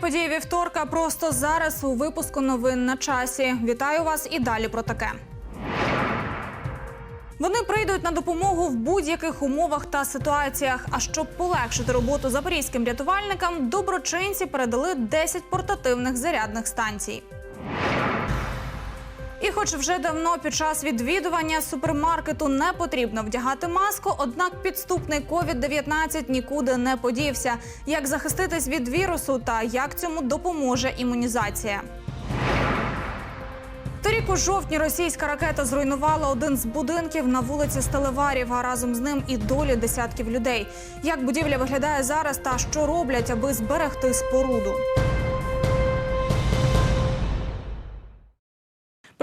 події вівторка просто зараз у випуску новин на часі. Вітаю вас і далі про таке. Вони прийдуть на допомогу в будь-яких умовах та ситуаціях. А щоб полегшити роботу запорізьким рятувальникам, доброчинці передали 10 портативних зарядних станцій. І, хоч вже давно під час відвідування супермаркету не потрібно вдягати маску, однак підступний COVID-19 нікуди не подівся. Як захиститись від вірусу та як цьому допоможе імунізація? Торік у жовтні російська ракета зруйнувала один з будинків на вулиці Сталеварів, а разом з ним і долі десятків людей. Як будівля виглядає зараз та що роблять, аби зберегти споруду?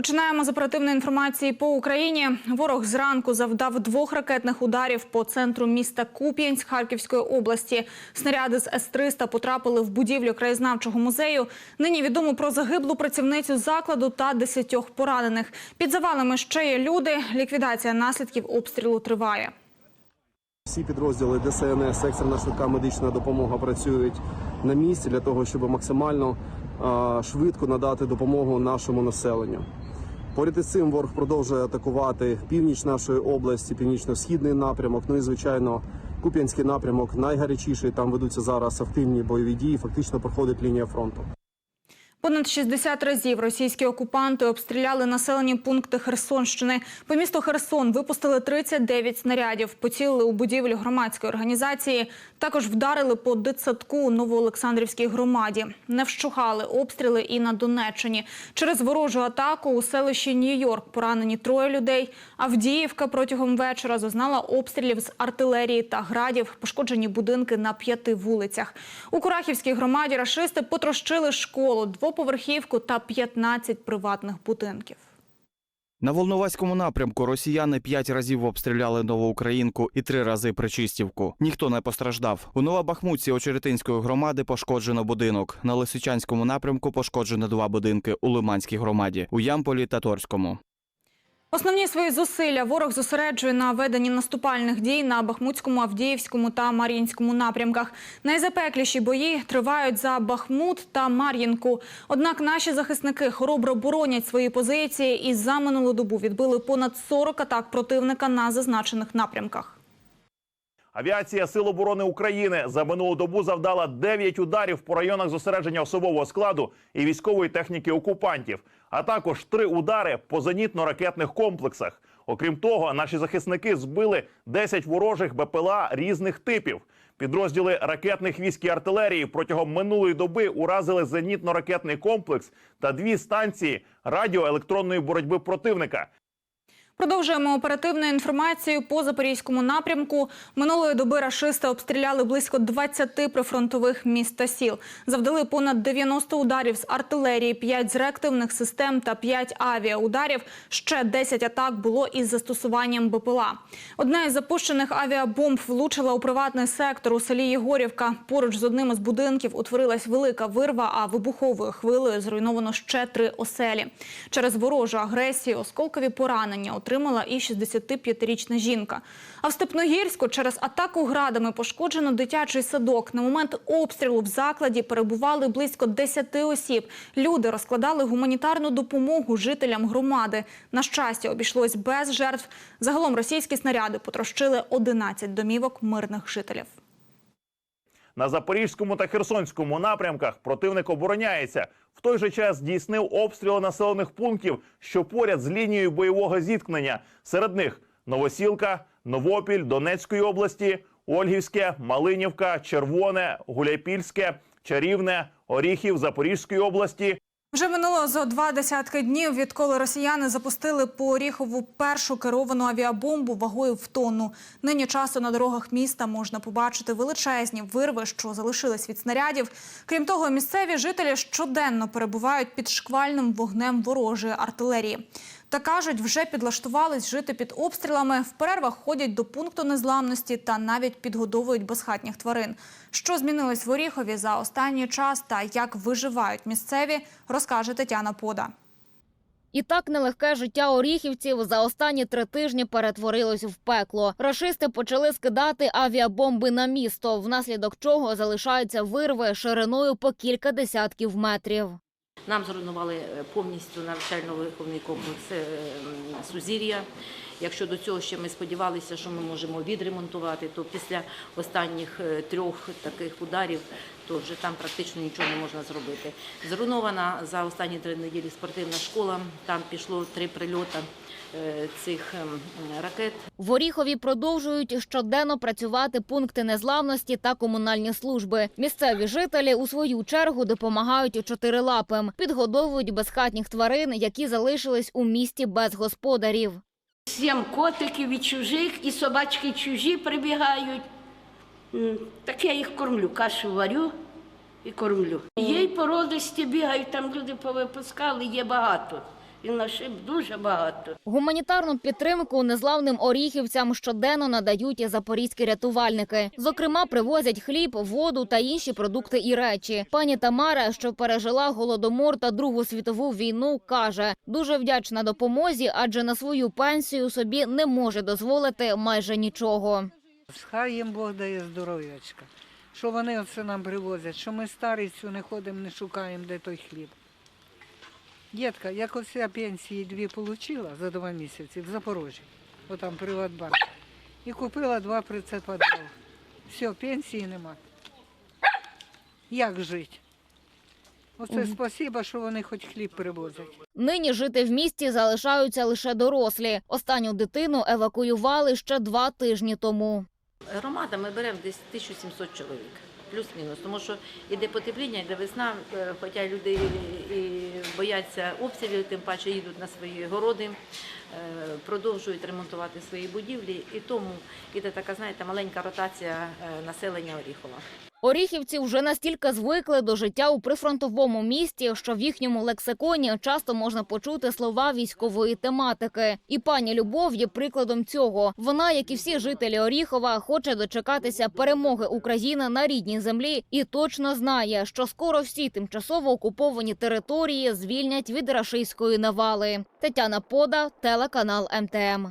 Починаємо з оперативної інформації по Україні. Ворог зранку завдав двох ракетних ударів по центру міста Куп'янськ Харківської області. Снаряди з С-300 потрапили в будівлю краєзнавчого музею. Нині відомо про загиблу працівницю закладу та десятьох поранених. Під завалами ще є люди. Ліквідація наслідків обстрілу триває. Всі підрозділи ДСНС, екстрена швидка медична допомога працюють на місці для того, щоб максимально швидко надати допомогу нашому населенню. Поряд із цим ворог продовжує атакувати північ нашої області, північно-східний напрямок. Ну і звичайно, Куп'янський напрямок найгарячіший. Там ведуться зараз активні бойові дії. Фактично проходить лінія фронту. Понад 60 разів російські окупанти обстріляли населені пункти Херсонщини. По місту Херсон випустили 39 снарядів, поцілили у будівлю громадської організації. Також вдарили по дитсадку у Новоолександрівській громаді. Не вщухали обстріли і на Донеччині. Через ворожу атаку у селищі Нью-Йорк поранені троє людей. Авдіївка протягом вечора зазнала обстрілів з артилерії та градів. Пошкоджені будинки на п'яти вулицях. У Курахівській громаді рашисти потрощили школу, двоповерхівку та 15 приватних будинків. На Волноваському напрямку росіяни п'ять разів обстріляли Новоукраїнку і три рази Причистівку. Ніхто не постраждав. У Новобахмутці Очеретинської громади пошкоджено будинок. На Лисичанському напрямку пошкоджено два будинки у Лиманській громаді, у Ямполі та Торському. Основні свої зусилля ворог зосереджує на веденні наступальних дій на Бахмутському, Авдіївському та Мар'їнському напрямках. Найзапекліші бої тривають за Бахмут та Мар'їнку. Однак наші захисники хоробро боронять свої позиції і за минулу добу відбили понад 40 атак противника на зазначених напрямках. Авіація Сил оборони України за минулу добу завдала 9 ударів по районах зосередження особового складу і військової техніки окупантів, а також три удари по зенітно-ракетних комплексах. Окрім того, наші захисники збили 10 ворожих БПЛА різних типів. Підрозділи ракетних військ і артилерії протягом минулої доби уразили зенітно-ракетний комплекс та дві станції радіоелектронної боротьби противника. Продовжуємо оперативну інформацію по запорізькому напрямку. Минулої доби рашисти обстріляли близько 20 прифронтових міст та сіл. Завдали понад 90 ударів з артилерії, 5 з реактивних систем та 5 авіаударів. Ще 10 атак було із застосуванням БПЛА. Одна із запущених авіабомб влучила у приватний сектор у селі Єгорівка. Поруч з одним із будинків утворилась велика вирва, а вибуховою хвилею зруйновано ще три оселі. Через ворожу агресію осколкові поранення отримала і 65-річна жінка. А в Степногірську через атаку градами пошкоджено дитячий садок. На момент обстрілу в закладі перебували близько 10 осіб. Люди розкладали гуманітарну допомогу жителям громади. На щастя, обійшлось без жертв. Загалом російські снаряди потрощили 11 домівок мирних жителів. На Запорізькому та Херсонському напрямках противник обороняється. В той же час здійснив обстріли населених пунктів, що поряд з лінією бойового зіткнення. Серед них Новосілка, Новопіль Донецької області, Ольгівське, Малинівка, Червоне, Гуляйпільське, Чарівне, Оріхів Запорізької області, Вже минуло зо два десятки днів, відколи росіяни запустили по Оріхову першу керовану авіабомбу вагою в тонну. Нині часто на дорогах міста можна побачити величезні вирви, що залишились від снарядів. Крім того, місцеві жителі щоденно перебувають під шквальним вогнем ворожої артилерії. Та кажуть, вже підлаштувались жити під обстрілами. В перервах ходять до пункту незламності та навіть підгодовують безхатніх тварин. Що змінилось в Оріхові за останній час та як виживають місцеві, розкаже Тетяна Пода. І так нелегке життя оріхівців за останні три тижні перетворилось в пекло. Рашисти почали скидати авіабомби на місто, внаслідок чого залишаються вирви шириною по кілька десятків метрів. Нам зруйнували е, повністю навчально-виховний комплекс е, Сузір'я. Якщо до цього ще ми сподівалися, що ми можемо відремонтувати, то після останніх е, трьох таких ударів то вже там практично нічого не можна зробити. Зруйнована за останні три неділі спортивна школа. Там пішло три прильоти е, цих ем, ракет. В Оріхові продовжують щоденно працювати пункти незламності та комунальні служби. Місцеві жителі у свою чергу допомагають чотирилапим, підгодовують безхатніх тварин, які залишились у місті без господарів. Сім котиків і чужих, і собачки чужі прибігають. Так я їх кормлю, кашу варю і кормлю. Є й породисті бігають, там люди повипускали, є багато. І нашиб дуже багато. Гуманітарну підтримку незламним оріхівцям щоденно надають і запорізькі рятувальники. Зокрема, привозять хліб, воду та інші продукти і речі. Пані Тамара, що пережила голодомор та Другу світову війну, каже, дуже вдячна допомозі, адже на свою пенсію собі не може дозволити майже нічого. Хай їм Бог дає здоров'ячка. Що вони оце нам привозять, що ми старицю не ходимо, не шукаємо, де той хліб. Дітка, як оце я пенсії дві отримала за два місяці в Запорожжі, отам Приватбанк, і купила два прицепа дров. Все, пенсії нема. Як жити? Оце спасіба, що вони хоч хліб привозять. Нині жити в місті залишаються лише дорослі. Останню дитину евакуювали ще два тижні тому. Громада ми беремо десь 1700 чоловік, плюс-мінус, тому що йде потепління, йде весна, е, хоча люди і- бояться обстрілів, тим паче їдуть на свої городи, е, продовжують ремонтувати свої будівлі, і тому іде така, знаєте, маленька ротація е, населення Оріхова. Оріхівці вже настільки звикли до життя у прифронтовому місті, що в їхньому лексиконі часто можна почути слова військової тематики. І пані Любов є прикладом цього. Вона, як і всі жителі Оріхова, хоче дочекатися перемоги України на рідній землі і точно знає, що скоро всі тимчасово окуповані території звільнять від рашистської навали. Тетяна Пода, телеканал МТМ.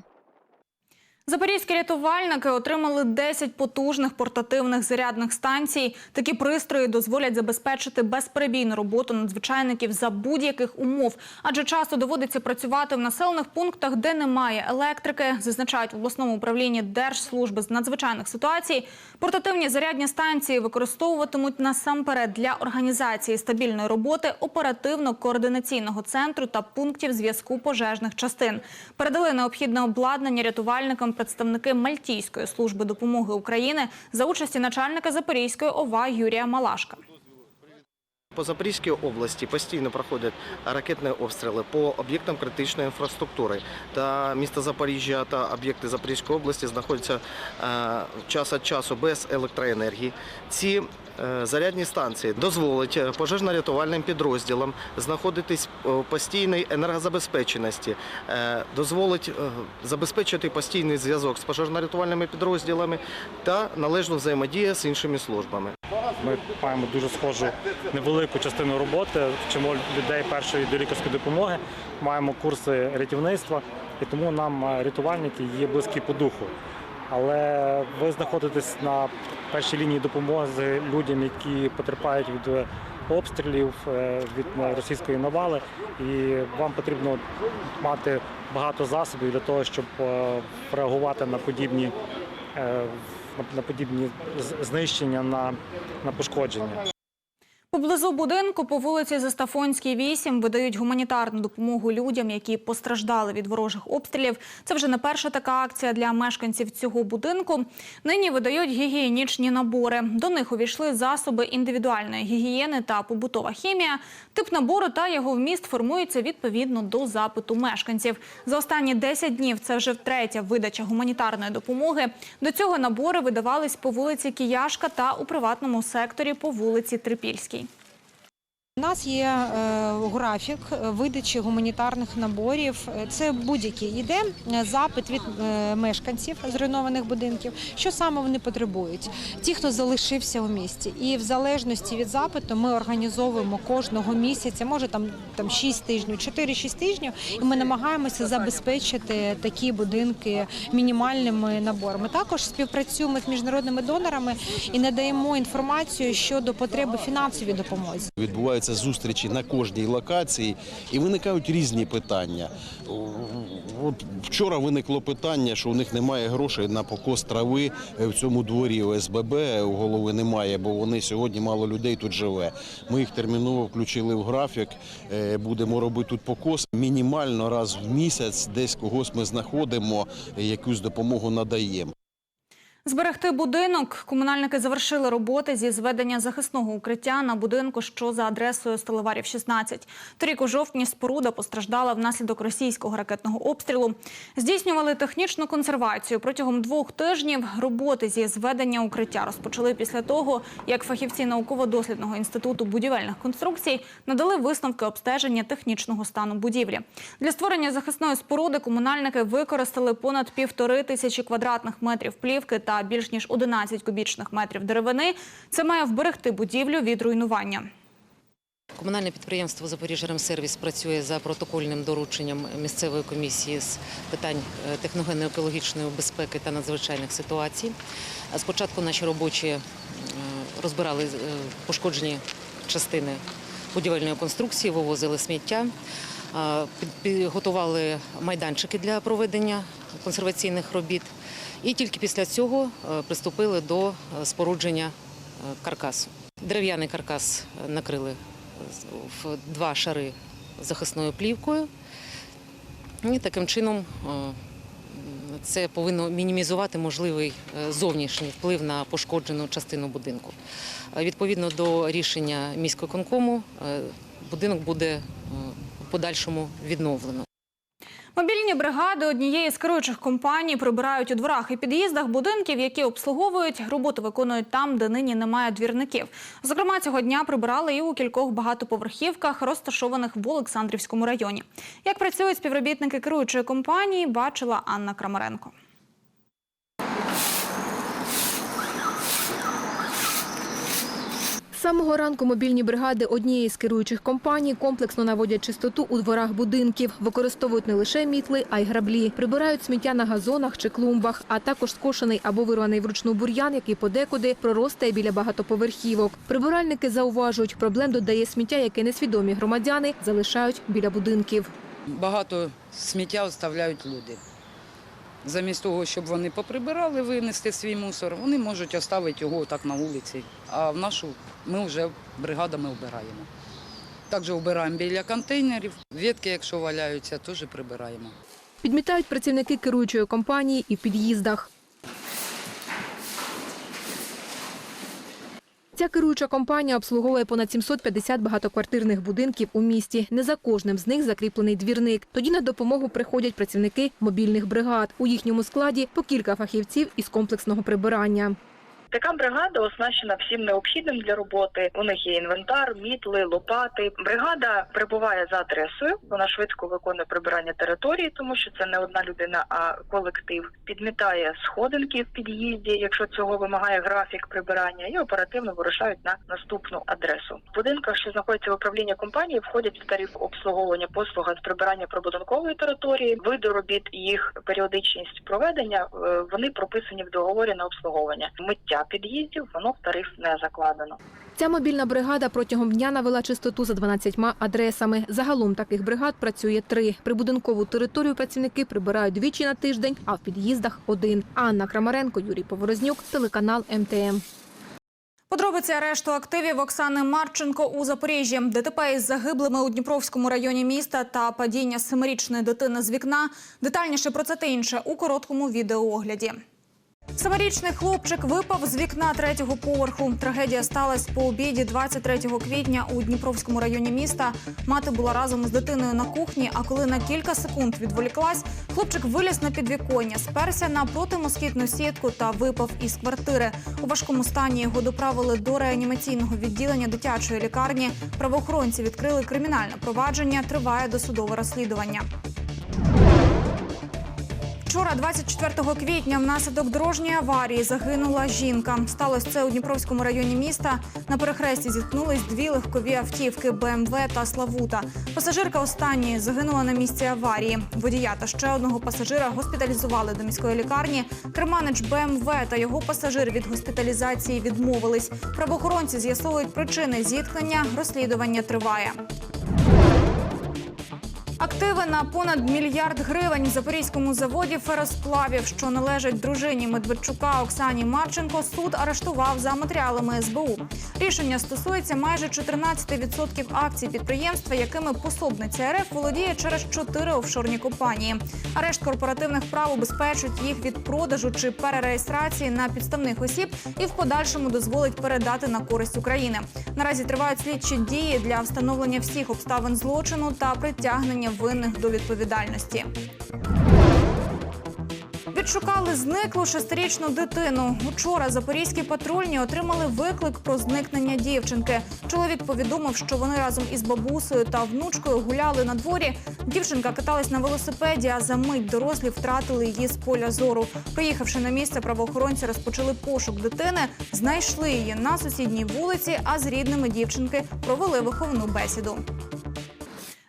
Запорізькі рятувальники отримали 10 потужних портативних зарядних станцій. Такі пристрої дозволять забезпечити безперебійну роботу надзвичайників за будь-яких умов, адже часто доводиться працювати в населених пунктах, де немає електрики. Зазначають в обласному управлінні Держслужби з надзвичайних ситуацій. Портативні зарядні станції використовуватимуть насамперед для організації стабільної роботи оперативно-координаційного центру та пунктів зв'язку пожежних частин. Передали необхідне обладнання рятувальникам представники Мальтійської служби допомоги України за участі начальника Запорізької ОВА Юрія Малашка. По Запорізькій області постійно проходять ракетні обстріли по об'єктам критичної інфраструктури. Та місто Запоріжжя та об'єкти Запорізької області знаходяться е, час від часу без електроенергії. Ці зарядні станції дозволять е, пожежно-рятувальним підрозділам знаходитись у постійній енергозабезпеченості, е, дозволить е, забезпечити постійний зв'язок з пожежно-рятувальними підрозділами та належну взаємодію з іншими службами. Ми маємо дуже схожу невелику частину роботи, вчимо людей першої лікарської допомоги, маємо курси рятівництва, і тому нам е, рятувальники є близькі по духу. Але ви знаходитесь на першій лінії допомоги людям, які потерпають від е, обстрілів, е, від е, російської навали, і вам потрібно мати багато засобів для того, щоб реагувати на подібні на подібні знищення на, на пошкодження. Поблизу будинку по вулиці Застафонській, 8 видають гуманітарну допомогу людям, які постраждали від ворожих обстрілів. Це вже не перша така акція для мешканців цього будинку. Нині видають гігієнічні набори. До них увійшли засоби індивідуальної гігієни та побутова хімія. Тип набору та його вміст формуються відповідно до запиту мешканців. За останні 10 днів це вже втретя видача гуманітарної допомоги. До цього набори видавались по вулиці Кияшка та у приватному секторі по вулиці Трипільській. У нас є е, графік видачі гуманітарних наборів. Це будь-який іде е, запит від е, мешканців зруйнованих будинків, що саме вони потребують. Ті, хто залишився у місті, і в залежності від запиту ми організовуємо кожного місяця, може там там 6 тижнів, 4-6 тижнів, і ми намагаємося забезпечити такі будинки мінімальними наборами. Також співпрацюємо з міжнародними донорами і надаємо інформацію щодо потреби фінансової допомоги. Відбуваються зустрічі на кожній локації і виникають різні питання. От вчора виникло питання, що у них немає грошей на покос трави в цьому дворі ОСББ. У голови немає, бо вони сьогодні мало людей тут живе. Ми їх терміново включили в графік. Е, Будемо робити тут покос. Мінімально раз в місяць десь когось ми знаходимо, якусь допомогу надаємо. Зберегти будинок. Комунальники завершили роботи зі зведення захисного укриття на будинку, що за адресою Столеварів 16. Торік у жовтні споруда постраждала внаслідок російського ракетного обстрілу. Здійснювали технічну консервацію протягом двох тижнів. Роботи зі зведення укриття розпочали після того, як фахівці науково-дослідного інституту будівельних конструкцій надали висновки обстеження технічного стану будівлі. Для створення захисної споруди комунальники використали понад півтори тисячі квадратних метрів плівки та більш ніж 11 кубічних метрів деревини. Це має вберегти будівлю від руйнування. Комунальне підприємство «Запоріжжя Ремсервіс» працює за протокольним дорученням місцевої комісії з питань е, техногенно-екологічної безпеки та надзвичайних ситуацій. Спочатку наші робочі е, розбирали е, пошкоджені частини будівельної конструкції, вивозили сміття, підготували майданчики для проведення консерваційних робіт. І тільки після цього е, приступили до е, спорудження е, каркасу. Дерев'яний каркас накрили в два шари захисною плівкою. І таким чином це повинно мінімізувати можливий зовнішній вплив на пошкоджену частину будинку. Відповідно до рішення міськвиконкому е, будинок буде в подальшому відновлено. Мобільні бригади однієї з керуючих компаній прибирають у дворах і під'їздах будинків, які обслуговують. Роботи виконують там, де нині немає двірників. Зокрема, цього дня прибирали і у кількох багатоповерхівках, розташованих в Олександрівському районі. Як працюють співробітники керуючої компанії, бачила Анна Крамаренко. Самого ранку мобільні бригади однієї з керуючих компаній комплексно наводять чистоту у дворах будинків. Використовують не лише мітли, а й граблі. Прибирають сміття на газонах чи клумбах, а також скошений або вирваний вручну бур'ян, який подекуди проростає біля багатоповерхівок. Прибиральники зауважують, проблем додає сміття, яке несвідомі громадяни залишають біля будинків. Багато сміття оставляють люди. Замість того, щоб вони поприбирали, винести свій мусор, вони можуть оставити його так на вулиці. А в нашу ми вже бригадами вбираємо. Також вбираємо біля контейнерів, ветки, якщо валяються, теж прибираємо. Підмітають працівники керуючої компанії і в під'їздах. Ця керуюча компанія обслуговує понад 750 багатоквартирних будинків у місті. Не за кожним з них закріплений двірник. Тоді на допомогу приходять працівники мобільних бригад. У їхньому складі по кілька фахівців із комплексного прибирання. Така бригада оснащена всім необхідним для роботи. У них є інвентар, мітли, лопати. Бригада прибуває за адресою. Вона швидко виконує прибирання території, тому що це не одна людина, а колектив. Підмітає сходинки в під'їзді, якщо цього вимагає графік прибирання, і оперативно вирушають на наступну адресу. В будинках, що знаходяться в управлінні компанії, входять в тариф обслуговування послуга з прибирання прибудинкової території, види робіт, їх періодичність проведення. е, Вони прописані в договорі на обслуговування. Миття під'їздів воно в тариф не закладено. Ця мобільна бригада протягом дня навела чистоту за 12 адресами. Загалом таких бригад працює три. Прибудинкову територію працівники прибирають двічі на тиждень, а в під'їздах – один. Анна Крамаренко, Юрій Поворознюк, телеканал МТМ. Подробиці арешту активів Оксани Марченко у Запоріжжі. ДТП із загиблими у Дніпровському районі міста та падіння семирічної дитини з вікна. Детальніше про це та інше у короткому відеоогляді. Семирічний хлопчик випав з вікна третього поверху. Трагедія сталася по обіді 23 квітня у Дніпровському районі міста. Мати була разом з дитиною на кухні. А коли на кілька секунд відволіклась, хлопчик виліз на підвіконня, сперся на протимоскітну сітку та випав із квартири. У важкому стані його доправили до реанімаційного відділення дитячої лікарні. Правоохоронці відкрили кримінальне провадження. Триває досудове розслідування. Вчора, 24 квітня, внаслідок дорожньої аварії загинула жінка. Сталося це у Дніпровському районі міста. На перехресті зіткнулись дві легкові автівки БМВ та Славута. Пасажирка останньої загинула на місці аварії. Водія та ще одного пасажира госпіталізували до міської лікарні. Керманич БМВ та його пасажир від госпіталізації відмовились. Правоохоронці з'ясовують причини зіткнення. Розслідування триває. Активи на понад мільярд гривень в запорізькому заводі феросплавів, що належать дружині Медведчука Оксані Марченко, суд арештував за матеріалами СБУ. Рішення стосується майже 14% акцій підприємства, якими пособниця РФ володіє через чотири офшорні компанії. Арешт корпоративних прав убезпечить їх від продажу чи перереєстрації на підставних осіб і в подальшому дозволить передати на користь України. Наразі тривають слідчі дії для встановлення всіх обставин злочину та притягнення винних до відповідальності. Відшукали зниклу шестирічну дитину. Учора запорізькі патрульні отримали виклик про зникнення дівчинки. Чоловік повідомив, що вони разом із бабусею та внучкою гуляли на дворі. Дівчинка каталась на велосипеді, а за мить дорослі втратили її з поля зору. Приїхавши на місце, правоохоронці розпочали пошук дитини, знайшли її на сусідній вулиці, а з рідними дівчинки провели виховну бесіду.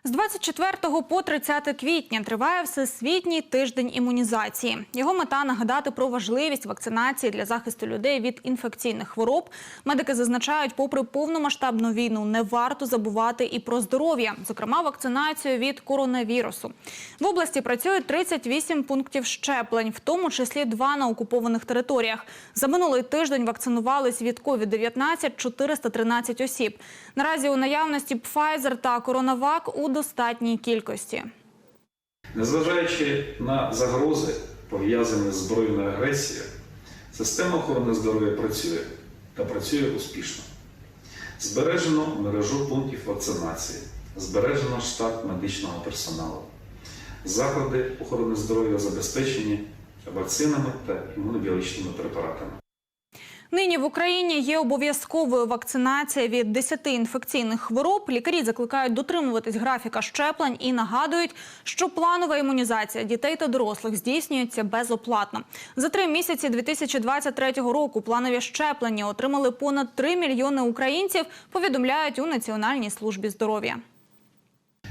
З 24 по 30 квітня триває всесвітній тиждень імунізації. Його мета нагадати про важливість вакцинації для захисту людей від інфекційних хвороб. Медики зазначають, попри повномасштабну війну, не варто забувати і про здоров'я, зокрема вакцинацію від коронавірусу. В області працюють 38 пунктів щеплень, в тому числі два на окупованих територіях. За минулий тиждень вакцинувались від COVID-19 413 осіб. Наразі у наявності Pfizer та CoronaVac у достатній кількості. Незважаючи на загрози, пов'язані з збройною агресією, система охорони здоров'я працює та працює успішно. Збережено мережу пунктів вакцинації, збережено штат медичного персоналу. Заклади охорони здоров'я забезпечені вакцинами та імунобіологічними препаратами. Нині в Україні є обов'язковою вакцинація від 10 інфекційних хвороб. Лікарі закликають дотримуватись графіка щеплень і нагадують, що планова імунізація дітей та дорослих здійснюється безоплатно. За три місяці 2023 року планові щеплення отримали понад 3 мільйони українців. Повідомляють у Національній службі здоров'я.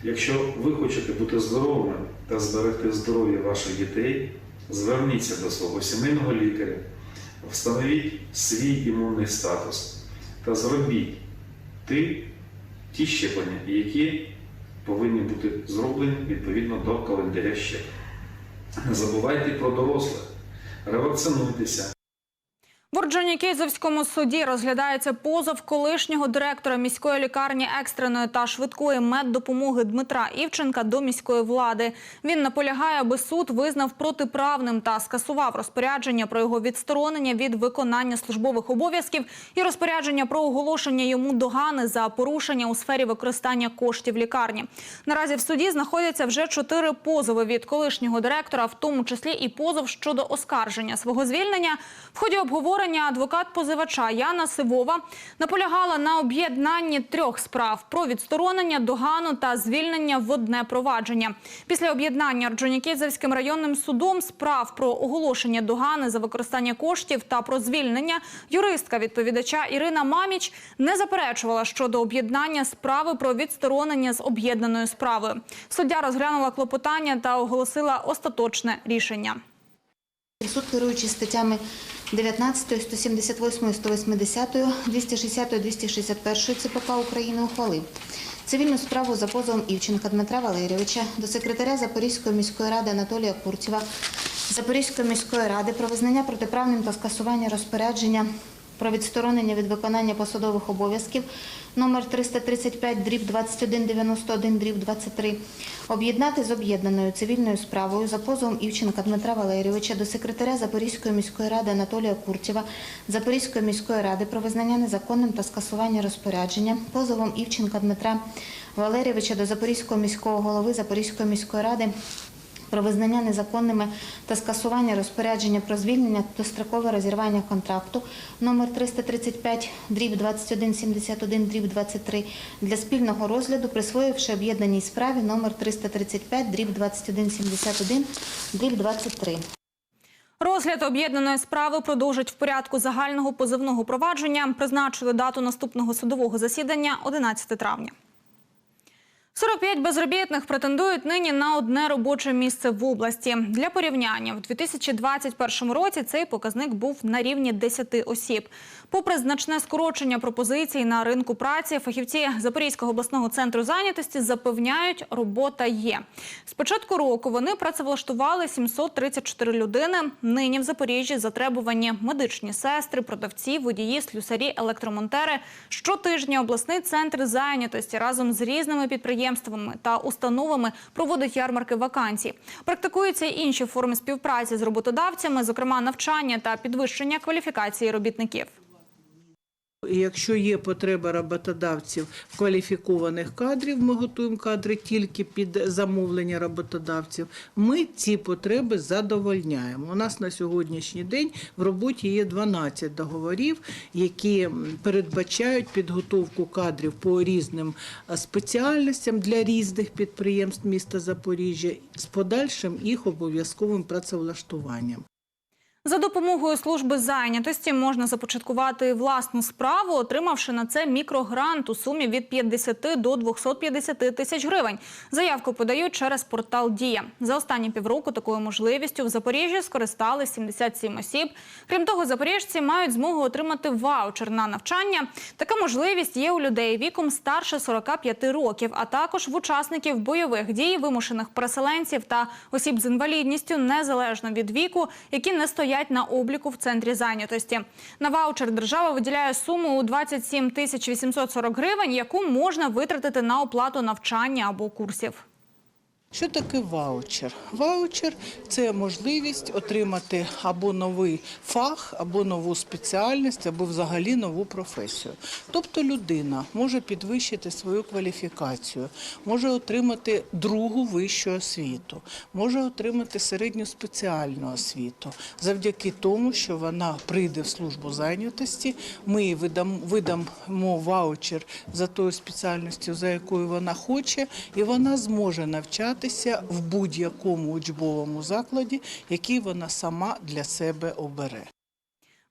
Якщо ви хочете бути здоровими та зберегти здоров'я ваших дітей, зверніться до свого сімейного лікаря, встановіть свій імунний статус та зробіть ті, ті щеплення, які повинні бути зроблені відповідно до календаря щеплень. Не забувайте про дорослих, ревакцинуйтеся. В Орджонікідзевському суді розглядається позов колишнього директора міської лікарні екстреної та швидкої меддопомоги Дмитра Івченка до міської влади. Він наполягає, аби суд визнав протиправним та скасував розпорядження про його відсторонення від виконання службових обов'язків і розпорядження про оголошення йому догани за порушення у сфері використання коштів лікарні. Наразі в суді знаходяться вже чотири позови від колишнього директора, в тому числі і позов щодо оскарження свого звільнення. В ході обговорення адвокат позивача Яна Сивова наполягала на об'єднанні трьох справ про відсторонення, догану та звільнення в одне провадження. Після об'єднання Орджонікідзевським районним судом справ про оголошення догани за використання коштів та про звільнення юристка відповідача Ірина Маміч не заперечувала щодо об'єднання справи про відсторонення з об'єднаною справою. Суддя розглянула клопотання та оголосила остаточне рішення. Суд, керуючись статтями 19, 178, 180, 260, 261 ЦПК України ухвалив. Цивільну справу за позовом Івченка Дмитра Валерійовича до секретаря Запорізької міської ради Анатолія Курцєва Запорізької міської ради про визнання протиправним та скасування розпорядження про відсторонення від виконання посадових обов'язків номер 335 дріб 2191 дріб 23 об'єднати з об'єднаною цивільною справою за позовом Івченка Дмитра Валерійовича до секретаря Запорізької міської ради Анатолія Куртєва Запорізької міської ради про визнання незаконним та скасування розпорядження позовом Івченка Дмитра Валерійовича до Запорізького міського голови Запорізької міської ради про визнання незаконними та скасування розпорядження про звільнення та дострокове розірвання контракту номер 335 дріб 2171 дріб 23 для спільного розгляду, присвоївши об'єднаній справі номер 335 дріб 2171 дріб 23. Розгляд об'єднаної справи продовжать в порядку загального позивного провадження. Призначили дату наступного судового засідання 11 травня. 45 безробітних претендують нині на одне робоче місце в області. Для порівняння, в 2021 році цей показник був на рівні 10 осіб. Попри значне скорочення пропозицій на ринку праці, фахівці Запорізького обласного центру зайнятості запевняють, робота є. З початку року вони працевлаштували 734 людини. Нині в Запоріжжі затребувані медичні сестри, продавці, водії, слюсарі, електромонтери. Щотижня обласний центр зайнятості разом з різними підприємствами та установами проводить ярмарки вакансій. Практикуються інші форми співпраці з роботодавцями, зокрема навчання та підвищення кваліфікації робітників. Якщо є потреба роботодавців кваліфікованих кадрів, ми готуємо кадри тільки під замовлення роботодавців. Ми ці потреби задовольняємо. У нас на сьогоднішній день в роботі є 12 договорів, які передбачають підготовку кадрів по різним спеціальностям для різних підприємств міста Запоріжжя з подальшим їх обов'язковим працевлаштуванням. За допомогою служби зайнятості можна започаткувати власну справу, отримавши на це мікрогрант у сумі від 50 до 250 тисяч гривень. Заявку подають через портал Дія. За останні півроку такою можливістю в Запоріжжі скористались 77 осіб. Крім того, запоріжці мають змогу отримати ваучер на навчання. Така можливість є у людей віком старше 45 років, а також в учасників бойових дій, вимушених переселенців та осіб з інвалідністю незалежно від віку, які не стоять на обліку в центрі зайнятості. На ваучер держава виділяє суму у 27 тисяч 840 гривень, яку можна витратити на оплату навчання або курсів. Що таке ваучер? Ваучер це можливість отримати або новий фах, або нову спеціальність, або взагалі нову професію. Тобто людина може підвищити свою кваліфікацію, може отримати другу вищу освіту, може отримати середню спеціальну освіту завдяки тому, що вона прийде в службу зайнятості. Ми видамо ваучер за тою спеціальністю, за якою вона хоче, і вона зможе навчатися в будь-якому учбовому закладі, який вона сама для себе обере.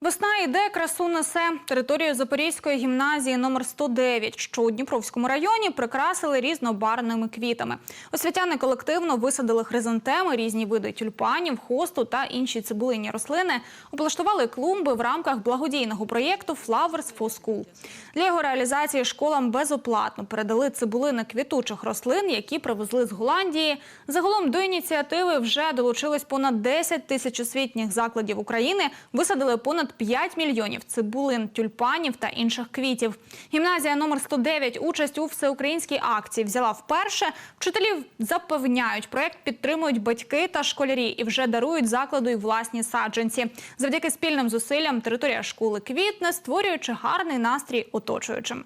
Весна йде, красу несе. Територію Запорізької гімназії номер 109, що у Дніпровському районі, прикрасили різнобарвними квітами. Освітяни колективно висадили хризантеми, різні види тюльпанів, хосту та інші цибулинні рослини. Облаштували клумби в рамках благодійного проєкту Flowers for School. Для його реалізації школам безоплатно передали цибулини квітучих рослин, які привезли з Голландії. Загалом до ініціативи вже долучилось понад 10 тисяч освітніх закладів України. Висадили понад 5 мільйонів цибулин, тюльпанів та інших квітів. Гімназія номер 109 участь у всеукраїнській акції взяла вперше. Вчителів запевняють, проект підтримують батьки та школярі і вже дарують закладу й власні саджанці. Завдяки спільним зусиллям територія школи квітне, створюючи гарний настрій оточуючим.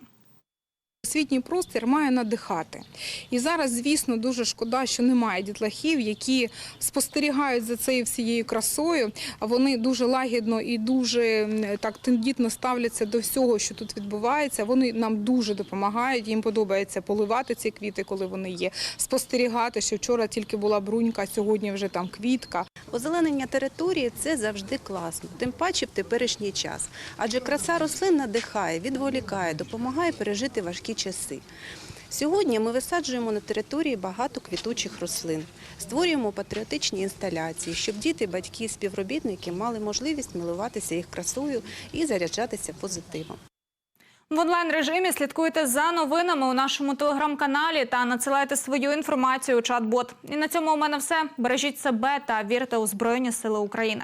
Освітній простір має надихати. І зараз, звісно, дуже шкода, що немає дітлахів, які спостерігають за цією всією красою. Вони дуже лагідно і дуже так тендітно ставляться до всього, що тут відбувається. Вони нам дуже допомагають. Їм подобається поливати ці квіти, коли вони є. Спостерігати, що вчора тільки була брунька, сьогодні вже там квітка. Озеленення території це завжди класно, тим паче в теперішній час. Адже краса рослин надихає, відволікає, допомагає пережити важкі часи. Сьогодні ми висаджуємо на території багато квітучих рослин, створюємо патріотичні інсталяції, щоб діти, батьки, співробітники мали можливість милуватися їх красою і заряджатися позитивом. В онлайн режимі слідкуйте за новинами у нашому телеграм-каналі та надсилайте свою інформацію у чат-бот. І на цьому у мене все. Бережіть себе та вірте у Збройні Сили України.